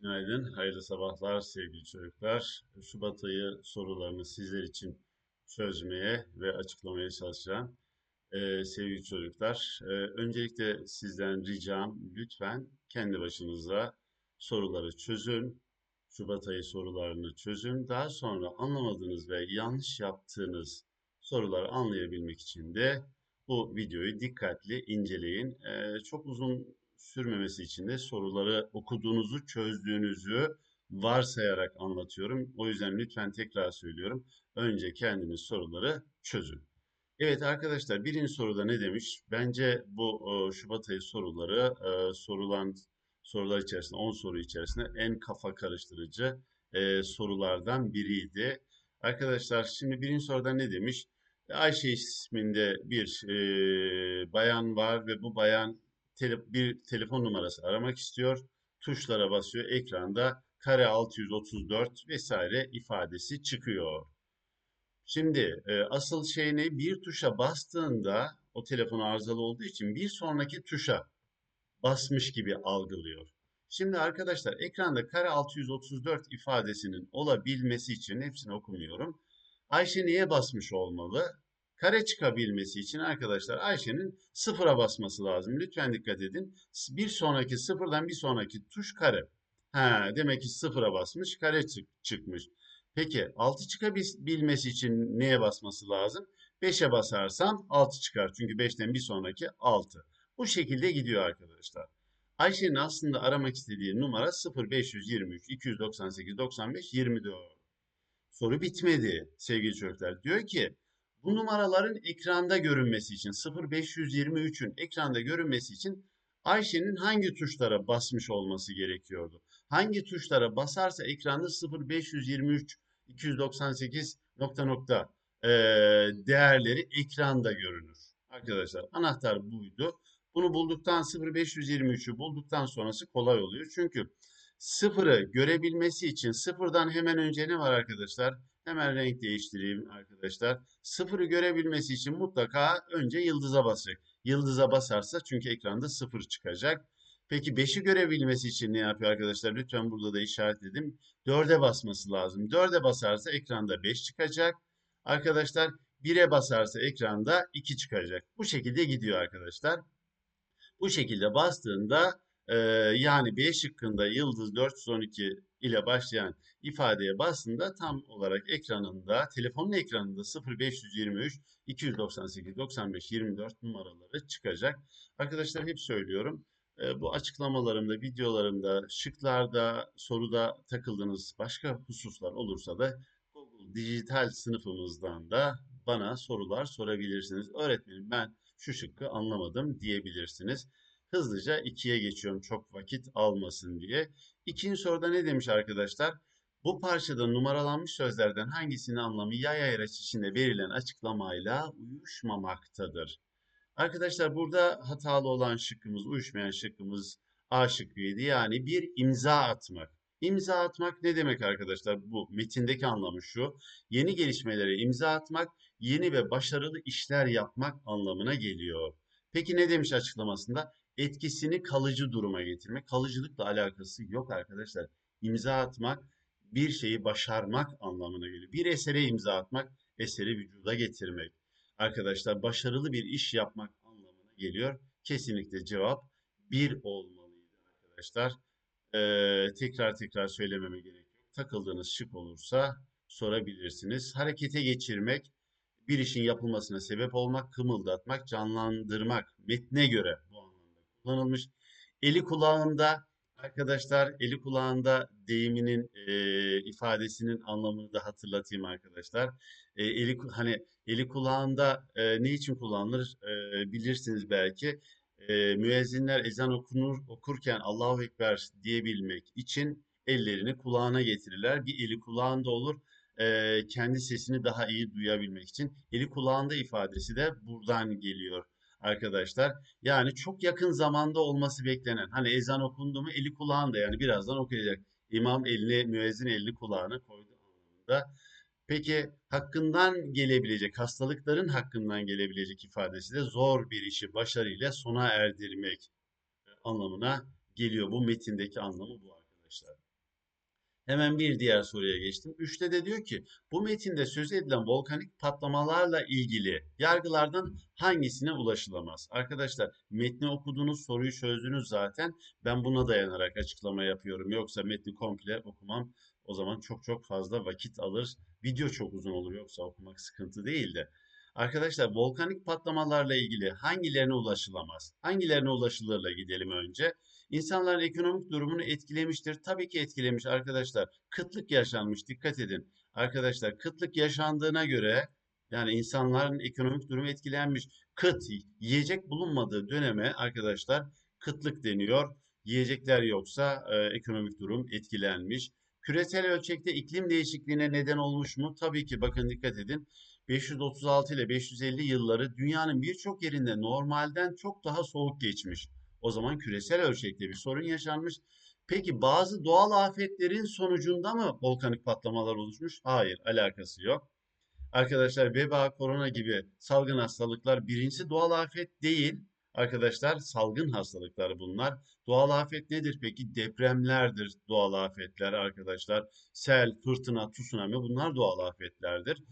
Günaydın, hayırlı sabahlar sevgili çocuklar. Şubat ayı sorularını sizler için çözmeye ve açıklamaya çalışacağım. Ee, sevgili çocuklar, e, öncelikle sizden ricam lütfen kendi başınıza soruları çözün. Şubat ayı sorularını çözün. Daha sonra anlamadığınız ve yanlış yaptığınız soruları anlayabilmek için de bu videoyu dikkatli inceleyin. Ee, çok uzun sürmemesi için de soruları okuduğunuzu, çözdüğünüzü varsayarak anlatıyorum. O yüzden lütfen tekrar söylüyorum. Önce kendiniz soruları çözün. Evet arkadaşlar birinci soruda ne demiş? Bence bu e, Şubat ayı soruları e, sorulan sorular içerisinde 10 soru içerisinde en kafa karıştırıcı e, sorulardan biriydi. Arkadaşlar şimdi birinci soruda ne demiş? Ayşe isminde bir e, bayan var ve bu bayan tele- bir telefon numarası aramak istiyor. Tuşlara basıyor. Ekranda kare 634 vesaire ifadesi çıkıyor. Şimdi e, asıl şey ne? Bir tuşa bastığında o telefon arızalı olduğu için bir sonraki tuşa basmış gibi algılıyor. Şimdi arkadaşlar ekranda kare 634 ifadesinin olabilmesi için hepsini okumuyorum. Ayşe neye basmış olmalı? Kare çıkabilmesi için arkadaşlar Ayşe'nin sıfıra basması lazım. Lütfen dikkat edin. Bir sonraki sıfırdan bir sonraki tuş kare. Ha, demek ki sıfıra basmış, kare çık çıkmış. Peki 6 çıkabilmesi için neye basması lazım? 5'e basarsam 6 çıkar. Çünkü 5'ten bir sonraki 6. Bu şekilde gidiyor arkadaşlar. Ayşe'nin aslında aramak istediği numara 0523 298 95 24. Soru bitmedi sevgili çocuklar. Diyor ki bu numaraların ekranda görünmesi için 0523'ün ekranda görünmesi için Ayşe'nin hangi tuşlara basmış olması gerekiyordu? Hangi tuşlara basarsa ekranda 0523 298 nokta nokta eee, değerleri ekranda görünür. Arkadaşlar anahtar buydu. Bunu bulduktan 0523'ü bulduktan sonrası kolay oluyor. Çünkü sıfırı görebilmesi için sıfırdan hemen önce ne var arkadaşlar? Hemen renk değiştireyim arkadaşlar. Sıfırı görebilmesi için mutlaka önce yıldıza basacak. Yıldıza basarsa çünkü ekranda sıfır çıkacak. Peki 5'i görebilmesi için ne yapıyor arkadaşlar? Lütfen burada da işaretledim. 4'e basması lazım. 4'e basarsa ekranda 5 çıkacak. Arkadaşlar 1'e basarsa ekranda 2 çıkacak. Bu şekilde gidiyor arkadaşlar. Bu şekilde bastığında e, yani B şıkkında yıldız 412 ile başlayan ifadeye bastığında tam olarak ekranında, telefonun ekranında 0523 298 95 24 numaraları çıkacak. Arkadaşlar hep söylüyorum. e, bu açıklamalarımda, videolarımda, şıklarda, soruda takıldığınız başka hususlar olursa da Google Dijital sınıfımızdan da bana sorular sorabilirsiniz. Öğretmenim ben şu şıkkı anlamadım diyebilirsiniz. Hızlıca ikiye geçiyorum çok vakit almasın diye. İkinci soruda ne demiş arkadaşlar? Bu parçada numaralanmış sözlerden hangisinin anlamı yay ayraç içinde verilen açıklamayla uyuşmamaktadır? Arkadaşlar burada hatalı olan şıkkımız, uyuşmayan şıkkımız A şıkkıydı. Yani bir imza atmak. İmza atmak ne demek arkadaşlar? Bu metindeki anlamı şu. Yeni gelişmelere imza atmak, yeni ve başarılı işler yapmak anlamına geliyor. Peki ne demiş açıklamasında? Etkisini kalıcı duruma getirmek. Kalıcılıkla alakası yok arkadaşlar. İmza atmak bir şeyi başarmak anlamına geliyor. Bir esere imza atmak, eseri vücuda getirmek. Arkadaşlar başarılı bir iş yapmak anlamına geliyor. Kesinlikle cevap bir olmalıydı arkadaşlar. Ee, tekrar tekrar söylememe gerek yok. Takıldığınız şık olursa sorabilirsiniz. Harekete geçirmek, bir işin yapılmasına sebep olmak, kımıldatmak, canlandırmak. Metne göre bu kullanılmış. Eli kulağında arkadaşlar, eli kulağında deyiminin e, ifadesinin anlamını da hatırlatayım arkadaşlar. E, eli hani eli kulağında e, ne için kullanılır e, bilirsiniz belki. E, müezzinler ezan okunur okurken Allahu Ekber diyebilmek için ellerini kulağına getirirler. Bir eli kulağında olur e, kendi sesini daha iyi duyabilmek için. Eli kulağında ifadesi de buradan geliyor arkadaşlar. Yani çok yakın zamanda olması beklenen. Hani ezan okundu mu eli kulağında yani birazdan okuyacak. İmam elini, müezzin elini kulağına koydu anlamında. Peki hakkından gelebilecek, hastalıkların hakkından gelebilecek ifadesi de zor bir işi başarıyla sona erdirmek anlamına geliyor. Bu metindeki anlamı bu arkadaşlar. Hemen bir diğer soruya geçtim. Üçte de diyor ki bu metinde söz edilen volkanik patlamalarla ilgili yargılardan hangisine ulaşılamaz? Arkadaşlar metni okudunuz, soruyu çözdünüz zaten. Ben buna dayanarak açıklama yapıyorum. Yoksa metni komple okumam o zaman çok çok fazla vakit alır. Video çok uzun olur yoksa okumak sıkıntı değil de. Arkadaşlar volkanik patlamalarla ilgili hangilerine ulaşılamaz? Hangilerine ulaşılırla gidelim önce. İnsanların ekonomik durumunu etkilemiştir. Tabii ki etkilemiş arkadaşlar. Kıtlık yaşanmış. Dikkat edin. Arkadaşlar kıtlık yaşandığına göre yani insanların ekonomik durumu etkilenmiş. Kıt, yiyecek bulunmadığı döneme arkadaşlar kıtlık deniyor. Yiyecekler yoksa e, ekonomik durum etkilenmiş. Küresel ölçekte iklim değişikliğine neden olmuş mu? Tabii ki bakın dikkat edin. 536 ile 550 yılları dünyanın birçok yerinde normalden çok daha soğuk geçmiş. O zaman küresel ölçekte bir sorun yaşanmış. Peki bazı doğal afetlerin sonucunda mı volkanik patlamalar oluşmuş? Hayır, alakası yok. Arkadaşlar veba, korona gibi salgın hastalıklar birincisi doğal afet değil. Arkadaşlar salgın hastalıklar bunlar. Doğal afet nedir peki? Depremlerdir doğal afetler arkadaşlar. Sel, fırtına, tsunami bunlar doğal afetlerdir.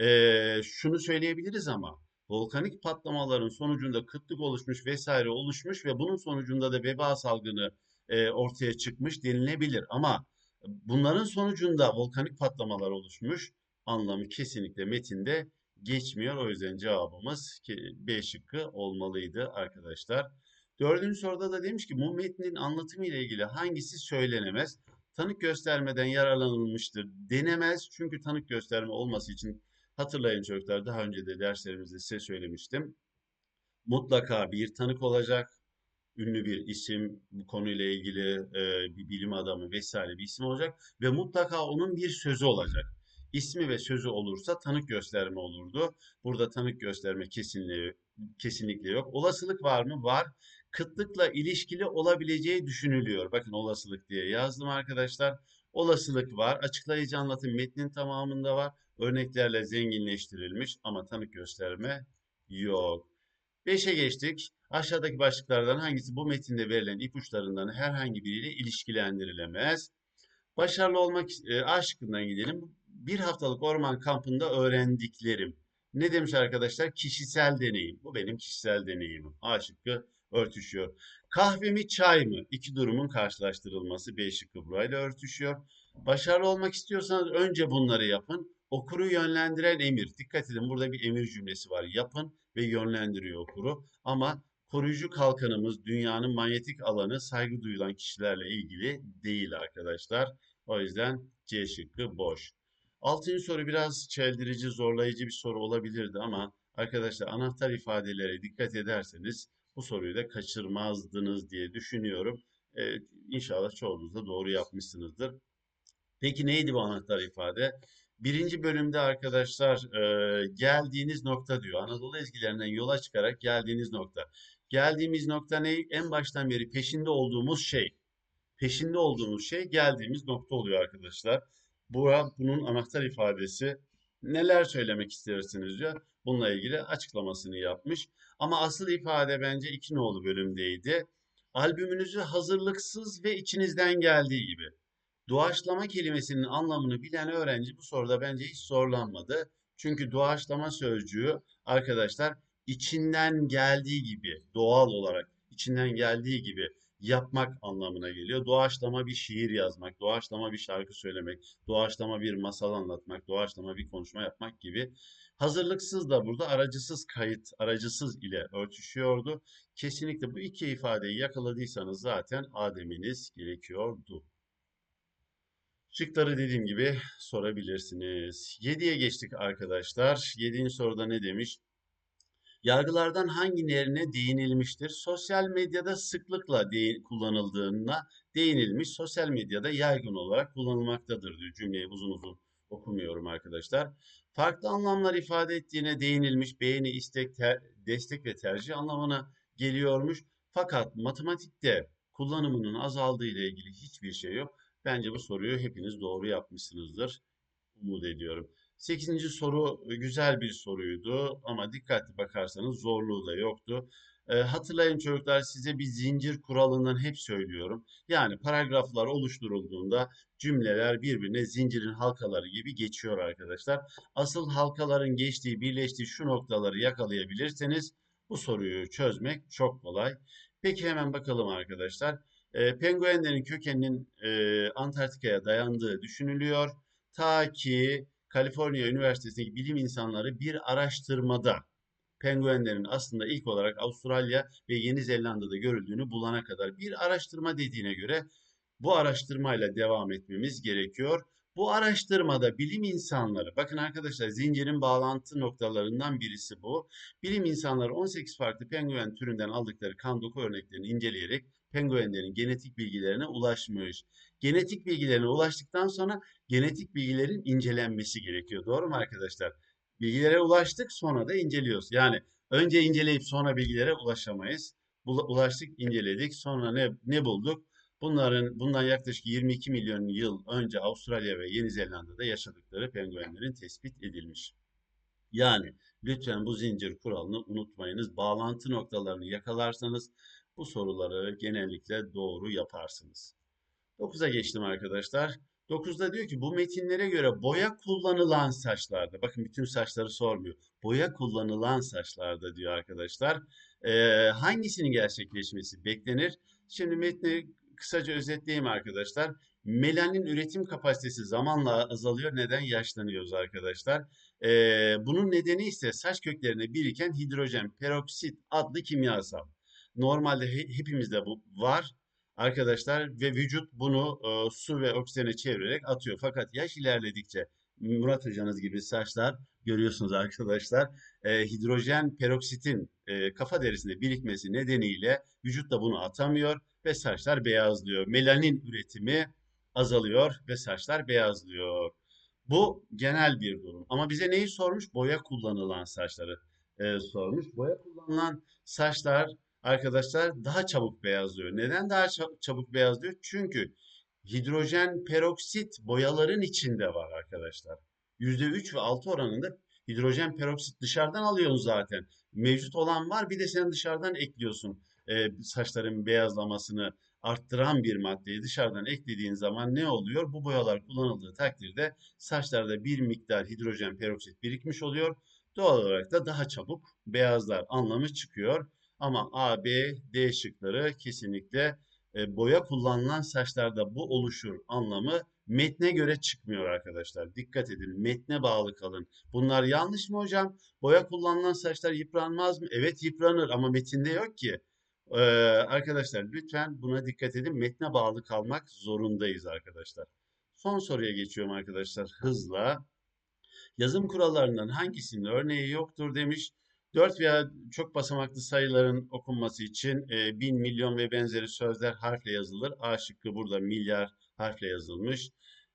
Ee, şunu söyleyebiliriz ama volkanik patlamaların sonucunda kıtlık oluşmuş vesaire oluşmuş ve bunun sonucunda da veba salgını e, ortaya çıkmış denilebilir. Ama bunların sonucunda volkanik patlamalar oluşmuş anlamı kesinlikle metinde geçmiyor. O yüzden cevabımız B şıkkı olmalıydı arkadaşlar. Dördüncü soruda da demiş ki bu metnin anlatımı ile ilgili hangisi söylenemez? Tanık göstermeden yararlanılmıştır denemez. Çünkü tanık gösterme olması için hatırlayın çocuklar daha önce de derslerimizde size söylemiştim. Mutlaka bir tanık olacak. Ünlü bir isim, bu konuyla ilgili e, bir bilim adamı vesaire bir isim olacak ve mutlaka onun bir sözü olacak. İsmi ve sözü olursa tanık gösterme olurdu. Burada tanık gösterme kesinliği, kesinlikle yok. Olasılık var mı? Var. Kıtlıkla ilişkili olabileceği düşünülüyor. Bakın olasılık diye yazdım arkadaşlar. Olasılık var. Açıklayıcı anlatım metnin tamamında var. Örneklerle zenginleştirilmiş ama tanık gösterme yok. 5'e geçtik. Aşağıdaki başlıklardan hangisi bu metinde verilen ipuçlarından herhangi biriyle ilişkilendirilemez? Başarılı olmak e, A şıkkından gidelim. Bir haftalık orman kampında öğrendiklerim. Ne demiş arkadaşlar? Kişisel deneyim. Bu benim kişisel deneyimim. A şıkkı örtüşüyor. Kahve mi çay mı? İki durumun karşılaştırılması B şıkkı burayla örtüşüyor. Başarılı olmak istiyorsanız önce bunları yapın. Okuru yönlendiren emir. Dikkat edin burada bir emir cümlesi var. Yapın ve yönlendiriyor okuru. Ama koruyucu kalkanımız dünyanın manyetik alanı saygı duyulan kişilerle ilgili değil arkadaşlar. O yüzden C şıkkı boş. Altıncı soru biraz çeldirici, zorlayıcı bir soru olabilirdi ama arkadaşlar anahtar ifadelere dikkat ederseniz bu soruyu da kaçırmazdınız diye düşünüyorum. Ee, inşallah çoğunuz da doğru yapmışsınızdır. Peki neydi bu anahtar ifade? Birinci bölümde arkadaşlar e, geldiğiniz nokta diyor. Anadolu ezgilerinden yola çıkarak geldiğiniz nokta. Geldiğimiz nokta ne? En baştan beri peşinde olduğumuz şey. Peşinde olduğumuz şey geldiğimiz nokta oluyor arkadaşlar. Bura bunun anahtar ifadesi. Neler söylemek istersiniz diyor. Bununla ilgili açıklamasını yapmış. Ama asıl ifade bence iki nolu bölümdeydi. Albümünüzü hazırlıksız ve içinizden geldiği gibi. Doğaçlama kelimesinin anlamını bilen öğrenci bu soruda bence hiç zorlanmadı. Çünkü doğaçlama sözcüğü arkadaşlar içinden geldiği gibi doğal olarak içinden geldiği gibi yapmak anlamına geliyor. Doğaçlama bir şiir yazmak, doğaçlama bir şarkı söylemek, doğaçlama bir masal anlatmak, doğaçlama bir konuşma yapmak gibi. Hazırlıksız da burada aracısız kayıt, aracısız ile örtüşüyordu. Kesinlikle bu iki ifadeyi yakaladıysanız zaten ademiniz gerekiyordu. Şıkları dediğim gibi sorabilirsiniz. 7'ye geçtik arkadaşlar. 7. soruda ne demiş? Yargılardan hangilerine değinilmiştir? Sosyal medyada sıklıkla de kullanıldığına değinilmiş. Sosyal medyada yaygın olarak kullanılmaktadır diyor. Cümleyi uzun uzun okumuyorum arkadaşlar. Farklı anlamlar ifade ettiğine değinilmiş. Beğeni, istek, ter, destek ve tercih anlamına geliyormuş. Fakat matematikte kullanımının azaldığı ile ilgili hiçbir şey yok. Bence bu soruyu hepiniz doğru yapmışsınızdır. Umut ediyorum. Sekizinci soru güzel bir soruydu ama dikkatli bakarsanız zorluğu da yoktu. E, hatırlayın çocuklar size bir zincir kuralından hep söylüyorum. Yani paragraflar oluşturulduğunda cümleler birbirine zincirin halkaları gibi geçiyor arkadaşlar. Asıl halkaların geçtiği, birleştiği şu noktaları yakalayabilirseniz bu soruyu çözmek çok kolay. Peki hemen bakalım arkadaşlar. E, penguenlerin kökeninin e, Antarktika'ya dayandığı düşünülüyor. Ta ki Kaliforniya Üniversitesi'ndeki bilim insanları bir araştırmada penguenlerin aslında ilk olarak Avustralya ve Yeni Zelanda'da görüldüğünü bulana kadar bir araştırma dediğine göre bu araştırmayla devam etmemiz gerekiyor. Bu araştırmada bilim insanları, bakın arkadaşlar zincirin bağlantı noktalarından birisi bu. Bilim insanları 18 farklı penguen türünden aldıkları kan doku örneklerini inceleyerek penguenlerin genetik bilgilerine ulaşmış. Genetik bilgilerine ulaştıktan sonra genetik bilgilerin incelenmesi gerekiyor. Doğru mu arkadaşlar? Bilgilere ulaştık sonra da inceliyoruz. Yani önce inceleyip sonra bilgilere ulaşamayız. Ulaştık, inceledik. Sonra ne ne bulduk? Bunların bundan yaklaşık 22 milyon yıl önce Avustralya ve Yeni Zelanda'da yaşadıkları penguenlerin tespit edilmiş. Yani lütfen bu zincir kuralını unutmayınız. Bağlantı noktalarını yakalarsanız bu soruları genellikle doğru yaparsınız. 9'a geçtim arkadaşlar. 9'da diyor ki bu metinlere göre boya kullanılan saçlarda, bakın bütün saçları sormuyor. Boya kullanılan saçlarda diyor arkadaşlar. Ee, hangisinin gerçekleşmesi beklenir? Şimdi metni kısaca özetleyeyim arkadaşlar. Melanin üretim kapasitesi zamanla azalıyor. Neden? Yaşlanıyoruz arkadaşlar. Ee, bunun nedeni ise saç köklerine biriken hidrojen peroksit adlı kimyasal. Normalde he, hepimizde bu var arkadaşlar ve vücut bunu e, su ve oksijene çevirerek atıyor. Fakat yaş ilerledikçe Murat hocanız gibi saçlar görüyorsunuz arkadaşlar. E, hidrojen peroksitin e, kafa derisinde birikmesi nedeniyle vücut da bunu atamıyor ve saçlar beyazlıyor. Melanin üretimi azalıyor ve saçlar beyazlıyor. Bu genel bir durum. Ama bize neyi sormuş? Boya kullanılan saçları e, sormuş. Boya kullanılan saçlar arkadaşlar daha çabuk beyazlıyor. Neden daha çabuk beyazlıyor? Çünkü hidrojen peroksit boyaların içinde var arkadaşlar. %3 ve 6 oranında hidrojen peroksit dışarıdan alıyorsun zaten. Mevcut olan var bir de sen dışarıdan ekliyorsun. Ee, saçların beyazlamasını arttıran bir maddeyi dışarıdan eklediğin zaman ne oluyor? Bu boyalar kullanıldığı takdirde saçlarda bir miktar hidrojen peroksit birikmiş oluyor. Doğal olarak da daha çabuk beyazlar anlamı çıkıyor. Ama A, B, D şıkları kesinlikle e, boya kullanılan saçlarda bu oluşur anlamı metne göre çıkmıyor arkadaşlar. Dikkat edin metne bağlı kalın. Bunlar yanlış mı hocam? Boya kullanılan saçlar yıpranmaz mı? Evet yıpranır ama metinde yok ki. Ee, arkadaşlar lütfen buna dikkat edin. Metne bağlı kalmak zorundayız arkadaşlar. Son soruya geçiyorum arkadaşlar hızla. Yazım kurallarından hangisinin örneği yoktur demiş. 4 veya çok basamaklı sayıların okunması için e, bin, milyon ve benzeri sözler harfle yazılır. A şıkkı burada milyar harfle yazılmış.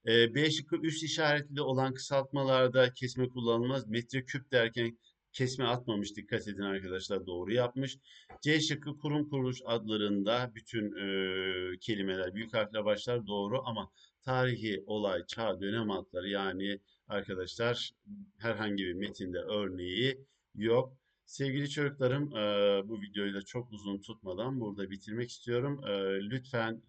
E, B şıkkı üst işaretli olan kısaltmalarda kesme kullanılmaz. Metreküp derken kesme atmamış. Dikkat edin arkadaşlar doğru yapmış. C şıkkı kurum kuruluş adlarında bütün e, kelimeler büyük harfle başlar doğru ama tarihi olay, çağ, dönem adları yani arkadaşlar herhangi bir metinde örneği yok. Sevgili çocuklarım, bu videoyu da çok uzun tutmadan burada bitirmek istiyorum. Lütfen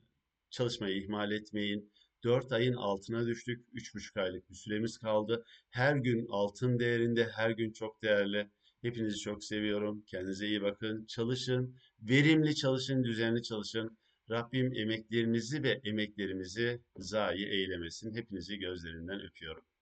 çalışmayı ihmal etmeyin. 4 ayın altına düştük. 3,5 aylık bir süremiz kaldı. Her gün altın değerinde, her gün çok değerli. Hepinizi çok seviyorum. Kendinize iyi bakın. Çalışın. Verimli çalışın, düzenli çalışın. Rabbim emeklerinizi ve emeklerimizi zayi eylemesin. Hepinizi gözlerinden öpüyorum.